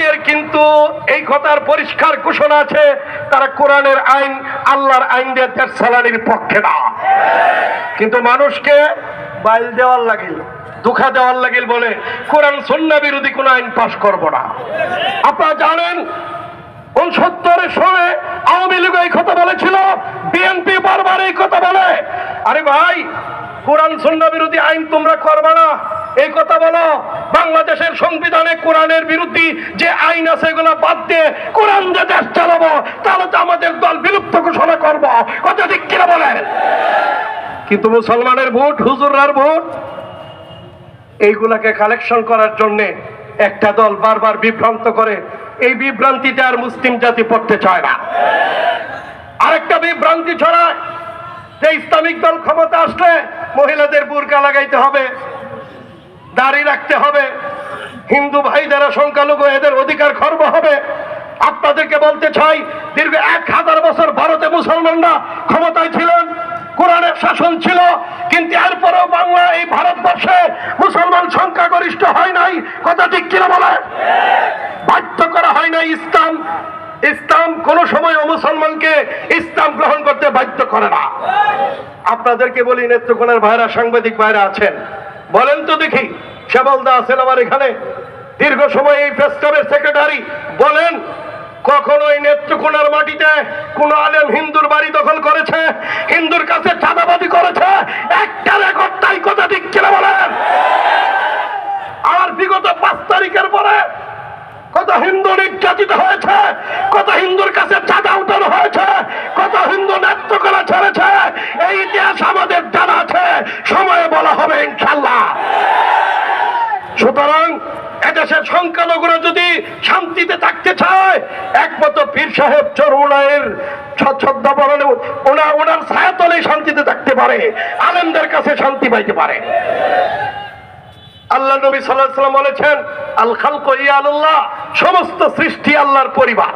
তাদের কিন্তু এই কথার পরিষ্কার ঘোষণা আছে, তারা কোরআনের আইন, আল্লাহর আইন দিয়ে দেশ চালানির পক্ষে না। কিন্তু মানুষকে বাইল দেওয়ার লাগিল দুঃখা দেওয়ার লাগিল বলে কোরআন সন্না বিরোধী কোন আইন পাশ করব না। আপনারা জানেন, উনসত্তরের সময় আওয়ামী লীগ এই কথা বলেছিল, বিএনপি বারবার এই কথা বলে। আরে ভাই, কোরআন সন্না বিরোধী আইন তোমরা করবে না। এই কথা বলো, বাংলাদেশের সংবিধানে কোরআনের বিরুদ্ধে যে আইন আছে, এগুলো বাদ দিয়ে কোরআন যে দেশ চালাবো, তাহলে তো আমাদের দল বিলুপ্ত ঘোষণা করব। কথা ঠিক কিনা বলেন? কিন্তু মুসলমানের ভোট হুজুরার ভোট? এইগুলাকে কালেকশন করার জন্যে একটা দল বারবার বিভ্রান্ত করে। এই বিভ্রান্তিতে আর মুসলিম জাতি পড়তে চায় না। আরেকটা বিভ্রান্তি ছড়ায় যে ইসলামিক দল ক্ষমতা আসলে মহিলাদের বুরকা লাগাইতে হবে। দাড়ি রাখতে হবে। হিন্দু ভাই যারা সংখ্যালঘু, এদের অধিকার খর্ব হবে। আপনাদেরকে বলতে চাই, দীর্ঘ এক হাজার বছর ভারতে মুসলমানরা ক্ষমতায় ছিলেন, কোরআনের শাসন ছিল, কিন্তু এরপরেও বাংলা এই ভারতবর্ষে মুসলমান সংখ্যাগরিষ্ঠ হয় নাই। কথা ঠিক কিনা বলে বাধ্য করা হয় নাই ইসলাম। ইসলাম কোন সময় মুসলমানকে ইসলাম গ্রহণ করতে বাধ্য করে না। আপনাদেরকে বলি, নেত্রকোনার ভাইরা, সাংবাদিক ভাইরা আছেন। বলেন তো দেখি সেবলদা আছেন আমার এখানে। দীর্ঘ সময় এই প্রেস সেক্রেটারি বলেন, কখনো এই নেত্রকোনার মাটিতে কোন আলেম হিন্দুর বাড়ি দখল করেছে? হিন্দুর কাছে চাঁদাবাদি করেছে? একটা রেকর্ড তাই কথা ঠিক কিনা বলেন। আর বিগত পাঁচ তারিখের পরে কত হিন্দু নির্যাতিত হয়েছে, কত হিন্দুর কাছে চাঁদা উঠানো হয়েছে, কত হিন্দু নেত্র করা ছেড়েছে। এই ইতিহাস আমাদের জানা আছে সময়ে বলা হবে ইনশাল্লাহ সুতরাং এদেশের সংখ্যালঘুরা যদি শান্তিতে থাকতে চায়, একমাত্র পীর সাহেব চরুণায়ের ছদ্মবরণে ওনার ওনার ছায়াতলে শান্তিতে থাকতে পারে, আলেমদের কাছে শান্তি পাইতে পারে। আল্লাহ নবী সাল্লাহ সাল্লাম বলেছেন, আল খালক ইয়াল্লাহ সমস্ত সৃষ্টি আল্লাহর পরিবার।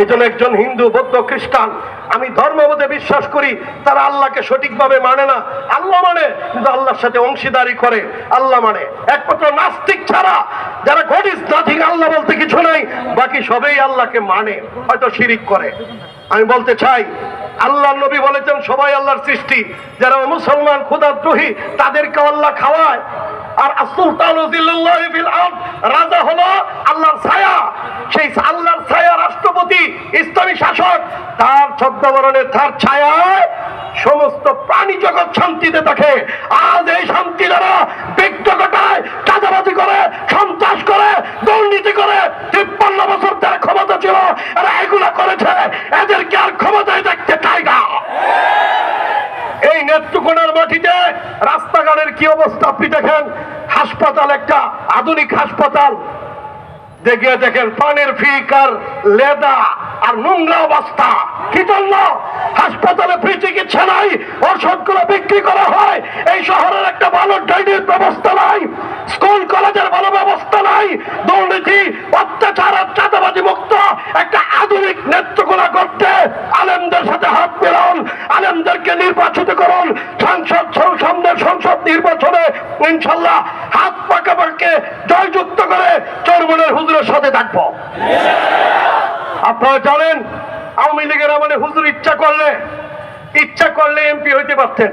এই জন্য একজন হিন্দু, বৌদ্ধ, খ্রিস্টান আমি ধর্মবোধে বিশ্বাস করি, তারা আল্লাহকে সঠিকভাবে মানে না। আল্লাহ মানে কিন্তু আল্লাহর সাথে অংশীদারি করে, আল্লাহ মানে। একমাত্র নাস্তিক ছাড়া, যারা গড ইজ নাথিং আল্লাহ বলতে কিছু নেই, বাকি সবাই আল্লাহকে মানে হয়তো শিরিক করে। আমি বলতে চাই আল্লাহ নবী বলেছেন, সবাই আল্লাহর সৃষ্টি। যারা মুসলমান ক্ষুদাদ্রোহী তাদেরকে আল্লাহ খাওয়ায়। আর সুলতান রাজা হলো আল্লাহর ছায়া। সেই আল্লাহর ছায়া রাষ্ট্রপতি ইসলামী শাসক, তার ছদ্মবরণের তার ছায়ায় সমস্ত প্রাণী জগৎ শান্তিতে থাকে। আজ এই শান্তি দ্বারা ব্যক্ত ঘটায়, চাঁদাবাজি করে, সন্ত্রাস করে, দুর্নীতি করে, তিপ্পান্ন বছর তারা ক্ষমতা ছিল, এরা এগুলো করেছে, এদেরকে আর ক্ষমতায় দেখতে চায় না। এই নেত্রকোনার মাটিতে রাস্তাঘাটের কি অবস্থা আপনি দেখেন? হাসপাতাল একটা আধুনিক হাসপাতাল। দেখে দেখেন, পানের ফিক আর লেদা আর নোংরা অবস্থা। কি জন্য? হাসপাতালে ফ্রি চিকিৎসা নাই, ওষুধগুলো বিক্রি করা হয়, এই শহরের একটা ভালো ড্রেনের ব্যবস্থা নাই, স্কুল, কলেজের ভালো ব্যবস্থা নাই, দুর্নীতি, অত্যাচার আর চাঁদাবাজি মুক্ত একটা আধুনিক নেত্রকোনা করতে আলেমদের সাথে হাত মেলান, আলেমদেরকে নির্বাচিত করুন, সংসদ সামনের সংসদ নির্বাচনে ইনশাল্লাহ হাত পাকাপাকে জয়যুক্ত করে চরমনের হুজুরের সাথে থাকব। আপনারা জানেন, আওয়ামী লীগের আমাদের হুজুর ইচ্ছা করলে ইচ্ছা করলে এমপি হইতে পারতেন।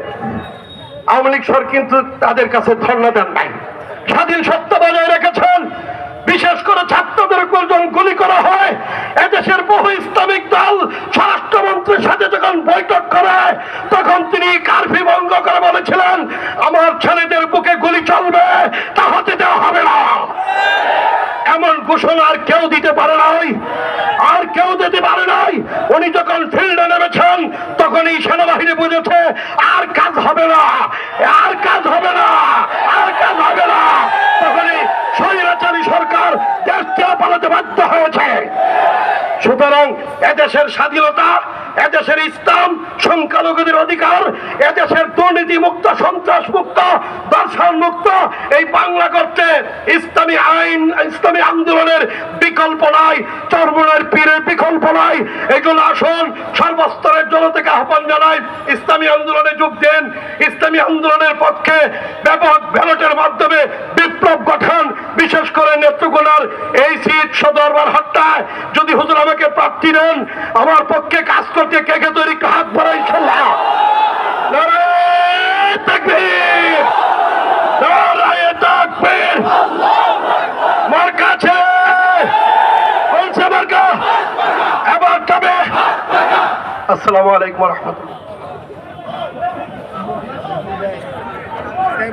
আওয়ামী লীগ সর কিন্তু তাদের কাছে ধর্ণা দেন নাই। স্বাধীন সত্য বজায় রেখেছেন। বিশেষ করে ছাত্রদের উপর যখন গুলি করা হয়, এদেশের বহু ইসলামিক দল স্বরাষ্ট্রমন্ত্রীর সাথে যখন বৈঠক করে, তখন তিনি কার্ফি ভঙ্গ করে বলেছিলেন, আমার ছেলেদের বুকে গুলি চলবে তা হতে দেওয়া হবে না এমন ঘোষণা আর কেউ দিতে পারে নাই। আর কেউ দিতে পারে নাই। উনি যখন ফিল্ডে নেমেছেন তখন এই সেনাবাহিনী বুঝেছে, আর কাজ হবে না। আর কাজ হবে না আর কাজ হবে না তখনই স্বৈরাচারী সরকার দেশ থেকে পালাতে বাধ্য হয়েছে সুতরাং এদেশের স্বাধীনতা, এদেশের ইসলাম, সংখ্যালঘুদের অধিকার, এদেশের দুর্নীতি মুক্ত সন্ত্রাস মুক্ত দর্শন মুক্ত এই বাংলা করতে ইসলামী আইন, ইসলামী আন্দোলনের বিকল্প নাই, চরমনের পীরের বিকল্প নাই। এগুলো আসুন, সর্বস্তরের জনতাকে আহ্বান জানাই, ইসলামী আন্দোলনে যোগ দেন, ইসলামী আন্দোলনের পক্ষে ব্যাপক ব্যালটের মাধ্যমে বিপ্লব গঠন, বিশেষ করে নেত্রকোনার এই সিট সদরবার হাট্টায়। যদি হুজুর আমাকে প্রার্থী দেন, আমার পক্ষে কাজ করতে কে কে তৈরি হাত ভরা ইনশাল্লাহ। আসসালামু আলাইকুম রহমতুল্লাহ।